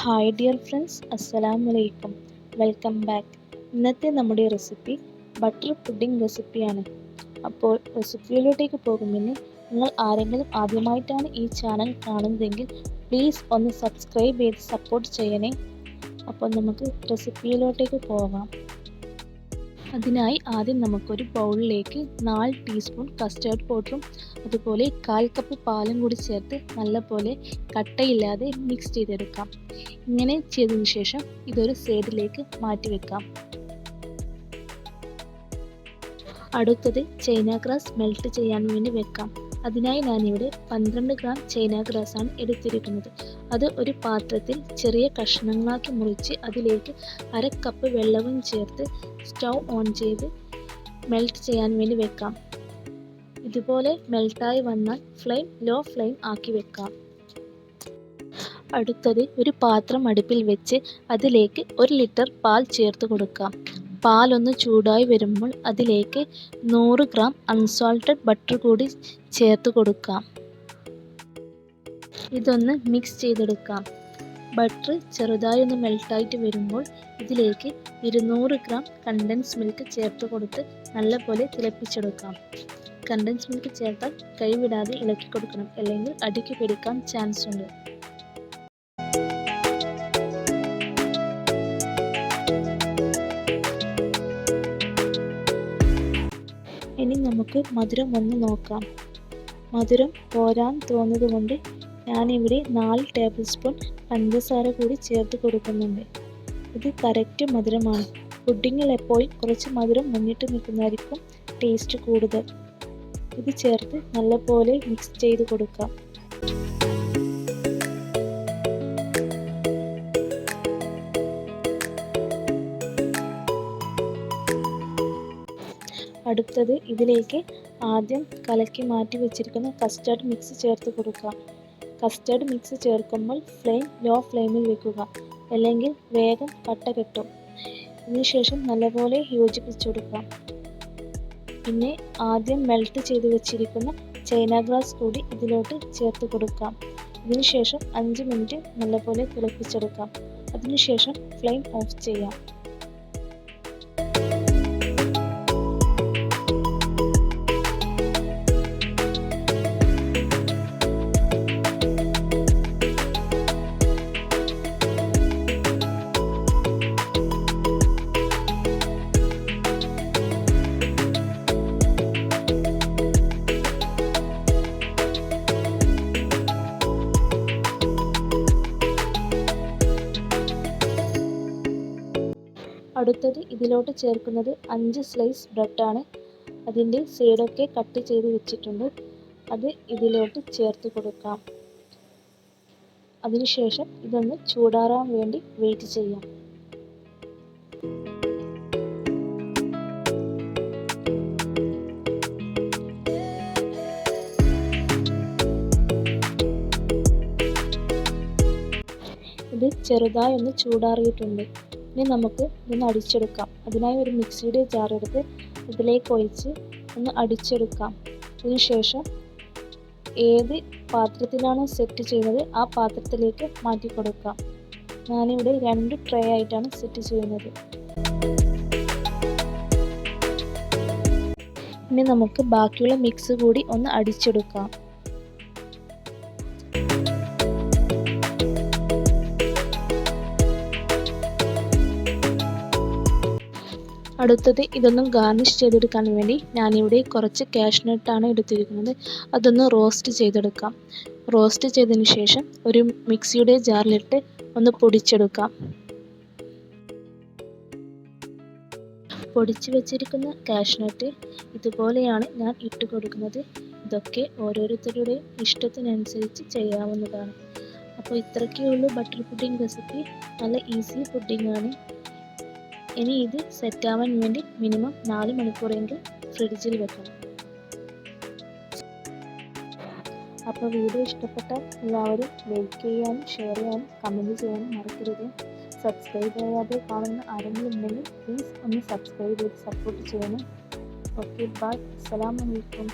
Hi dear friends അസ്സലാം വലൈക്കും welcome back ഇന്നത്തെ നമ്മുടെ റെസിപ്പി ബട്ടർ പുഡിംഗ് റെസിപ്പിയാണ് അപ്പോൾ റെസിപ്പിയിലോട്ടേക്ക് പോകുമ്പോൾ നിങ്ങൾ ആരെങ്കിലും ആദ്യമായിട്ടാണ് ഈ ചാനൽ കാണുന്നതെങ്കിൽ പ്ലീസ് ഒന്ന് സബ്സ്ക്രൈബ് ചെയ്ത് സപ്പോർട്ട് ചെയ്യണേ. അപ്പോൾ നമുക്ക് റെസിപ്പിയിലോട്ടേക്ക് പോകാം. അതിനായി ആദ്യം നമുക്കൊരു ബൗളിലേക്ക് നാല് ടീസ്പൂൺ കസ്റ്റേർഡ് പൗഡറും അതുപോലെ കാൽ കപ്പ് പാലും കൂടി ചേർത്ത് നല്ലപോലെ കട്ടയില്ലാതെ മിക്സ് ചെയ്തെടുക്കാം. ഇങ്ങനെ ചെയ്തതിന് ശേഷം ഇതൊരു സൈഡിലേക്ക് മാറ്റി വെക്കാം. അടുത്തത് ചൈന ഗ്രാസ് മെൽറ്റ് ചെയ്യാൻ വേണ്ടി വെക്കാം. അതിനായി ഞാനിവിടെ പന്ത്രണ്ട് ഗ്രാം ചൈന ഗ്രാസ് എടുത്തിരിക്കുന്നത്. അത് ഒരു പാത്രത്തിൽ ചെറിയ കഷ്ണങ്ങളാക്കി മുറിച്ച് അതിലേക്ക് അര കപ്പ് വെള്ളവും ചേർത്ത് സ്റ്റൗ ഓൺ ചെയ്ത് മെൽറ്റ് ചെയ്യാൻ വേണ്ടി വെക്കാം. ഇതുപോലെ മെൽട്ടായി വന്നാൽ ഫ്ലെയിം ലോ ഫ്ലെയിം ആക്കി വെക്കാം. അടുത്തത് ഒരു പാത്രം അടുപ്പിൽ വെച്ച് അതിലേക്ക് ഒരു ലിറ്റർ പാൽ ചേർത്ത് കൊടുക്കാം. പാലൊന്ന് ചൂടായി വരുമ്പോൾ അതിലേക്ക് നൂറ് ഗ്രാം അൺസോൾട്ടഡ് ബട്ടർ കൂടി ചേർത്ത് കൊടുക്കാം. ഇതൊന്ന് മിക്സ് ചെയ്തെടുക്കാം. ബട്ടർ ചെറുതായി ഒന്ന് മെൽട്ടായിട്ട് വരുമ്പോൾ ഇതിലേക്ക് ഇരുന്നൂറ് ഗ്രാം കണ്ടൻസ് മിൽക്ക് ചേർത്ത് കൊടുത്ത് നല്ലപോലെ തിളപ്പിച്ചെടുക്കാം. കണ്ടൻസ് മിൽക്ക് ചേർത്താൽ കൈവിടാതെ ഇളക്കി കൊടുക്കണം. അല്ലെങ്കിൽ അടിക്ക് പിടിക്കാൻ ചാൻസ് ഉണ്ട്. നമുക്ക് മധുരം ഒന്ന് നോക്കാം. മധുരം പോരാൻ തോന്നുന്നത് കൊണ്ട് ഞാനിവിടെ നാല് ടേബിൾ സ്പൂൺ പഞ്ചസാര കൂടി ചേർത്ത് കൊടുക്കുന്നുണ്ട്. ഇത് കറക്റ്റ് മധുരമാണ്. പുഡിങ്ങിൽ എപ്പോഴും കുറച്ച് മധുരം മുന്നിട്ട് നിൽക്കുന്നതായിരിക്കും ടേസ്റ്റ് കൂടുതൽ. ഇത് ചേർത്ത് നല്ലപോലെ മിക്സ് ചെയ്ത് കൊടുക്കാം. അടുത്തത് ഇതിലേക്ക് ആദ്യം കലക്കി മാറ്റി വെച്ചിരിക്കുന്ന കസ്റ്റർഡ് മിക്സ് ചേർത്ത് കൊടുക്കുക. കസ്റ്റർഡ് മിക്സ് ചേർക്കുമ്പോൾ ഫ്ലെയിം ലോ ഫ്ലെയിമിൽ വെക്കുക. അല്ലെങ്കിൽ വേഗം കട്ട കെട്ടും. ഇതിനുശേഷം നല്ലപോലെ യോജിപ്പിച്ചു കൊടുക്കുക. പിന്നെ ആദ്യം മെൽറ്റ് ചെയ്ത് വെച്ചിരിക്കുന്ന ചൈന ഗ്ലാസ് കൂടി ഇതിലോട്ട് ചേർത്ത് കൊടുക്കാം. ഇതിനുശേഷം അഞ്ച് മിനിറ്റ് നല്ലപോലെ തിളപ്പിച്ചെടുക്കാം. അതിനുശേഷം ഫ്ലെയിം ഓഫ് ചെയ്യാം. അടുത്തത് ഇതിലോട്ട് ചേർക്കുന്നത് അഞ്ച് സ്ലൈസ് ബ്രെഡാണ് അതിന്റെ സൈഡൊക്കെ കട്ട് ചെയ്ത് വെച്ചിട്ടുണ്ട്. അത് ഇതിലോട്ട് ചേർത്ത് കൊടുക്കാം. അതിനുശേഷം ഇതൊന്ന് ചൂടാറാൻ വേണ്ടി വെയിറ്റ് ചെയ്യാം. ഇത് ചെറുതായി ഒന്ന് ചൂടാറിയിട്ടുണ്ട്. ഇനി നമുക്ക് ഇതൊന്ന് അടിച്ചെടുക്കാം. അതിനായി ഒരു മിക്സിയുടെ ജാർ എടുത്ത് ഇതിലേക്ക് ഒഴിച്ച് ഒന്ന് അടിച്ചെടുക്കാം. അതിനുശേഷം ഏത് പാത്രത്തിലാണോ സെറ്റ് ചെയ്യുന്നത് ആ പാത്രത്തിലേക്ക് മാറ്റി കൊടുക്കാം. ഞാനിവിടെ രണ്ട് ട്രേ ആയിട്ടാണ് സെറ്റ് ചെയ്യുന്നത്. ഇനി നമുക്ക് ബാക്കിയുള്ള മിക്സ് കൂടി ഒന്ന് അടിച്ചെടുക്കാം. അടുത്തത് ഇതൊന്നും ഗാർണിഷ് ചെയ്തെടുക്കാൻ വേണ്ടി ഞാനിവിടെ കുറച്ച് കാഷ്നട്ടാണ് എടുത്തിരിക്കുന്നത്. അതൊന്ന് റോസ്റ്റ് ചെയ്തെടുക്കാം. റോസ്റ്റ് ചെയ്തതിന് ശേഷം ഒരു മിക്സിയുടെ ജാറിലിട്ട് ഒന്ന് പൊടിച്ചെടുക്കാം. പൊടിച്ചു വെച്ചിരിക്കുന്ന കാഷ്നട്ട് ഇതുപോലെയാണ് ഞാൻ ഇട്ട് കൊടുക്കുന്നത്. ഇതൊക്കെ ഓരോരുത്തരുടെയും ഇഷ്ടത്തിനനുസരിച്ച് ചെയ്യാവുന്നതാണ്. അപ്പോൾ ഇത്രയ്ക്കേ ഉള്ളൂ ബട്ടർ പുഡിംഗ് റെസിപ്പി. നല്ല ഈസി പുഡിംഗ് ആണ് ഇനി ഇത് സെറ്റ് ആവാൻ വേണ്ടി മിനിമം നാല് മണിക്കൂറെങ്കിലും ഫ്രിഡ്ജിൽ വെക്കണം. അപ്പോൾ വീഡിയോ ഇഷ്ടപ്പെട്ടാൽ എല്ലാവരും ലൈക്ക് ചെയ്യാനും ഷെയർ ചെയ്യാനും കമന്റ് ചെയ്യാനും മറക്കരുത്. സബ്സ്ക്രൈബ് ചെയ്യാതെ കാണുന്ന ആരെങ്കിലും ഉണ്ടെങ്കിൽ പ്ലീസ് ഒന്ന് സബ്സ്ക്രൈബ് ചെയ്ത് സപ്പോർട്ട് ചെയ്യണം. ഓക്കെ ബൈ അസ്സലാമു അലൈക്കും.